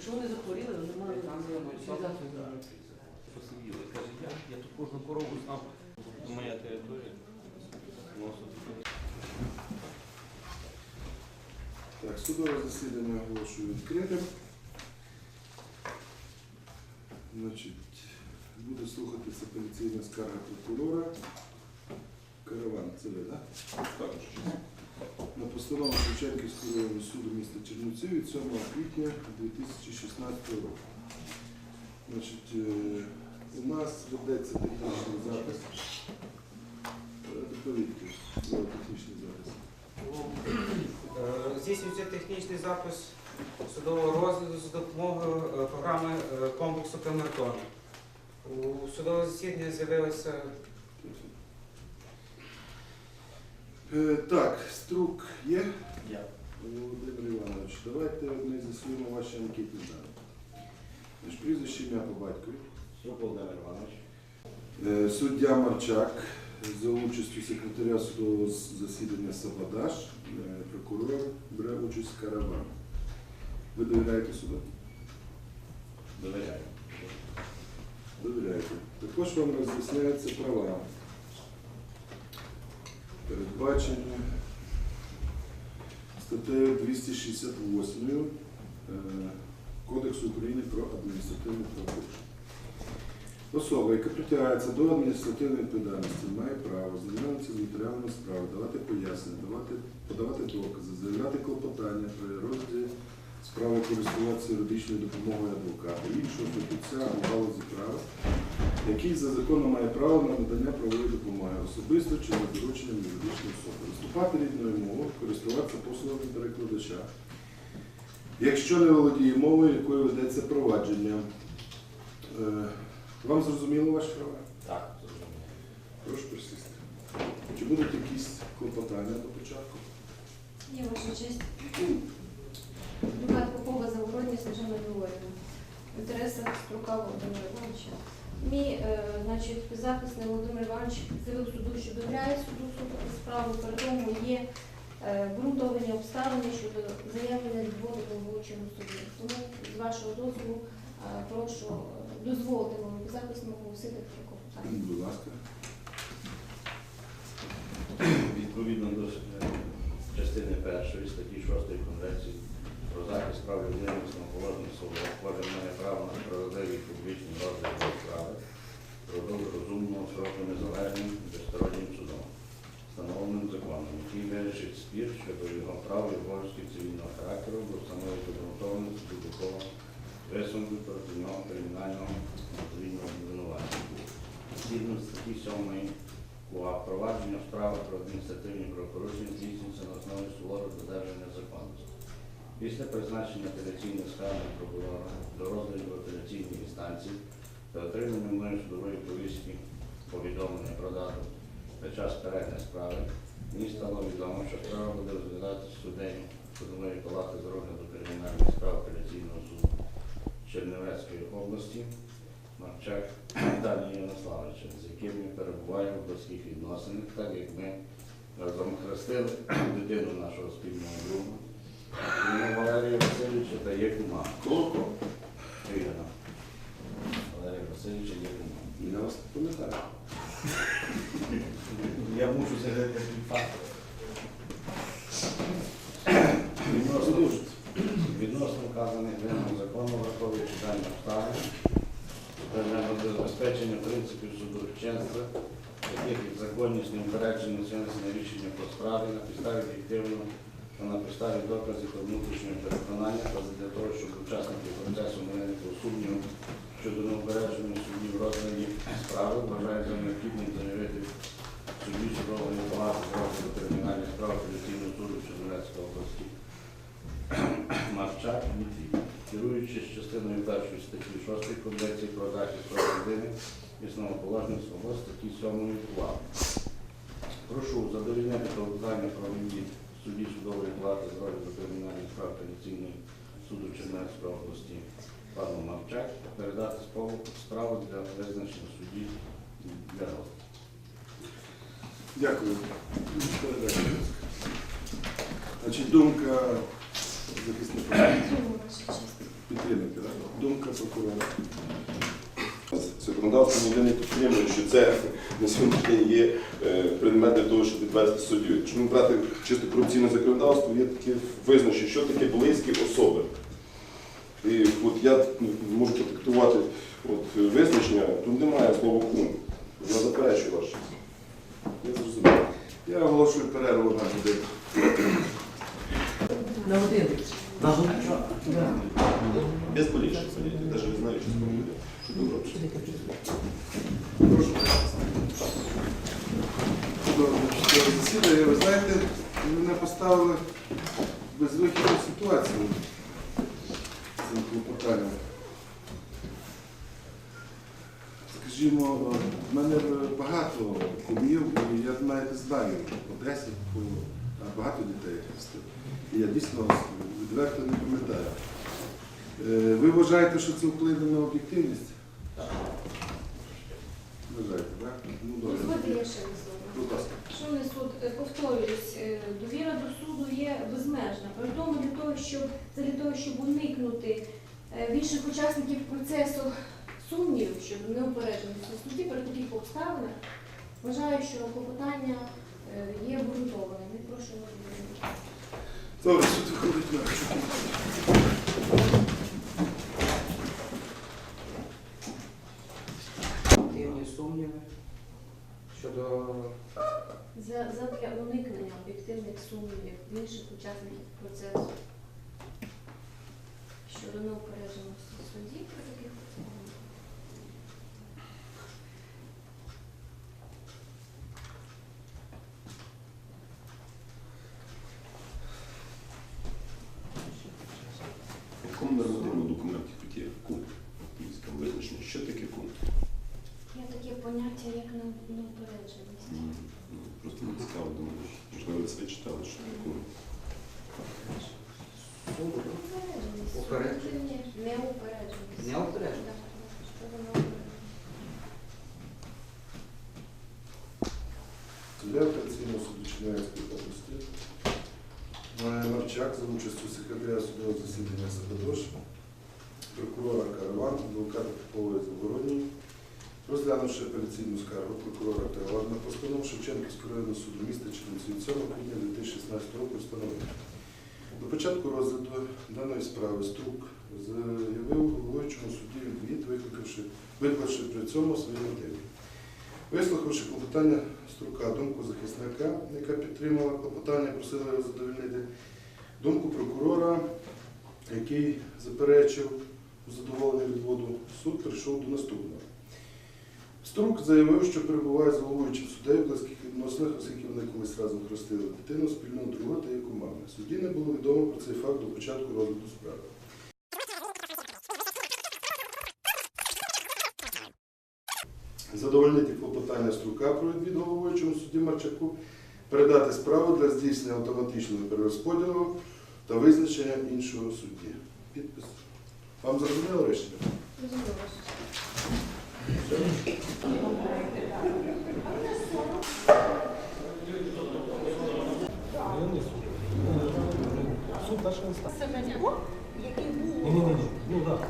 Якщо вони захворіли, вони мають утилізацію зробити. Посиділи. Каже, я, я тут кожну корову знав. Це моя територія. Ну. Так, судове засідання оголошую відкритим. Значить, буде слухатися апеляційна скарга прокурора. Караван, це ви, так? Також. На постанову Шевченківського районного суду міста Чернівців від 7 квітня 2016 року. Значить, е, у нас ведеться технічний запис. Е, Доповідки про технічний запис. Е, Здійснюється технічний запис судового розгляду за допомогою е, програми е, комплексу Камертон. У судове засідання з'явилося Е, Так, струк є. Я. Володимир Іванович, давайте ми з'ясуємо ваші анкетні дані. Наш прізвище ім'я по батькові. Срук Володимир Іванович. Е, Суддя Марчак за участю секретаря судового засідання Сабадаш, е, прокурор бере участь Караван. Ви довіряєте суду? Довіряю. Довіряєте. Також вам роз'ясняються права. Передбачені статтею 268 е, Кодексу України про адміністративне правопорушення. Особа, яка притягається до адміністративної відповідальності, має право знайомитися з матеріалами справи, давати пояснення, давати, подавати докази, заявляти клопотання при розгляді справи користуватися юридичною допомогою адвоката, іншого фахівця у галузі права, який за законом має право на надання правової допомоги особисто чи за дорученням юридичної особи, виступати рідною мовою, користуватися послугами перекладача, якщо не володіє мовою, якою ведеться провадження. Е, Вам зрозуміло ваші права? Так, зрозуміло. Прошу присісти. Чи будуть якісь клопотання до початку? Є ваша честь. Попова Завгородня Сніжана Григорівна. В інтересах строка Володимира Івановича. Мій е, значить, захисний Володимир Іванович заявив суду, що довіряє суду справу. При тому є е, ґрунтовані обставини щодо заявлення відводу головуючому суді. Тому з вашого дозволу е, прошу дозволити моєму захисному оголосити таке. Будь ласка. Відповідно до частини першої статті 6 Конвенції про захист прав людини в основоположних свобод, кожен має право на справедливий публічний розгляд сроку незалежним безстороннім судом, встановленим законом, який вирішить спір щодо його прав і обов'язків цивільного характеру, бо встановить обґрунтовану судового висунку проти нього кримінального цивільного обвинувачення. Згідно статті 7 КУА провадження справи про адміністративні правопорушення здійснюється на основі суворого додержання законності. Після призначення апеляційної скарги прокурора до розгляду в апеляційній інстанції та отримання мною судової повістки повідомлення про дату та час перегляду справи, мені стало відомо, що справа буде розглядатися суддею судової палати з розгляду кримінальних справ апеляційного суду Чернівецької області Марчак Данії Ярославовича, з яким я перебуваю в близьких відносинах, так як ми разом хрестили дитину нашого спільного друга, Валерія Васильовича та є кума. Колко? Ірина. Валерія Васильовича є кума. Я вас пам'ятаю. Я мушу згадати факт. Відносно, відносно вказаних вимог закону, враховуючи дані обставини, для забезпечення принципів судочинства, таких як законність, неупередженість винесення рішення по справі на підставі об'єктивного та на підставі доказів та внутрішнього переконання, та для того, щоб учасники процесу не виникло сумніву щодо неупередженої судді в розгляді справи, вважаю за необхідним заявити судді судової палати з розгляду кримінальних справ апеляційного суду Чернівецької області. Марчак Дмитрій, керуючись частиною першої статті 6 Конвенції про захист прав людини основоположних свобод статті 7 КУАП. Прошу задовільняти клопотання про відвід судді судової палати з розгляду кримінальних справ апеляційного суду Чернівецької області пану Марчак передати справу- справу для визначення судді для розгляду. Дякую. Значить, думка захисника Дякую, ваша честь. підтримати. прокурора. Законодавство ніде не підтримує, що це на сьогоднішній день є е, предмет для того, щоб відвести суддю. Ми брати чисто корупційне законодавство, є таке визначення, що таке близькі особи. І от я ну, можу продиктувати от, визначення, тут немає слова кум. Я заперечую ваш. Я зрозумів. Я оголошую перерву на годину. На годину. На годину. Без політичних поняття, навіть не знаю, що це буде. Що добре. Прошу. Судове засідання. Ви знаєте, мене поставили в безвихідну ситуацію з. Скажімо, в мене багато кумів, і я навіть знаю по 10, по багато дітей. І я дійсно відверто не пам'ятаю. Е, Ви вважаєте, що це вплине на об'єктивність? Вважаєте, так? Ну добре. Дозвольте, я ще не. Будь ласка. Шановний суд, е, повторююсь, е, довіра до суду є безмежна. При тому для того, щоб це для того, щоб уникнути в інших учасників процесу сумнівів щодо неупередженості судді при таких обставинах, вважаю, що клопотання е, є обґрунтованим. Прошу. Добре, суд виходить на Активні сумніви щодо За- Задля уникнення об'єктивних сумнівів інших учасників процесу щодо неупередженості судді при таких обставинах. В якому нормативному документі тут є кум? Там визначено, що таке кум? Є таке поняття, як не- неупередженість. М, ну, Просто не цікаво, думаю, можливо, ви це читали, що таке кум. Упередженість. Неупередженість. Неупередженість. Так, щодо неупередженості. Суддя апеляційного суду Чернівецької області. Марчак за участю секретаря судового засідання Сабадош, прокурора Караван, адвоката Попової Завгородньої, розглянувши апеляційну скаргу прокурора Каравана, постанову Шевченківського районного суду міста Чернівці 7 квітня 2016 року встановив. До початку розгляду даної справи Струк заявив головуючому судді відвід, викликавши, виклавши при цьому свої мотиви. Вислухавши клопотання Струка, думку захисника, яка підтримала клопотання, просила його задовольнити, думку прокурора, який заперечив у задоволенні відводу, суд прийшов до наступного. Струк заявив, що перебуває з головуючим суддею в близьких відносинах, оскільки вони колись разом хрестили дитину, спільного друга та яку мами. Судді не було відомо про цей факт до початку розгляду справи. Задовольнити клопотання Струка про відвід головуючому судді Марчаку, передати справу для здійснення автоматичного перерозподілу та визначення іншого судді. Підпис. Вам зрозуміло рішення? Розумію Суд наш не став. Ні, ні, ні. Ну так.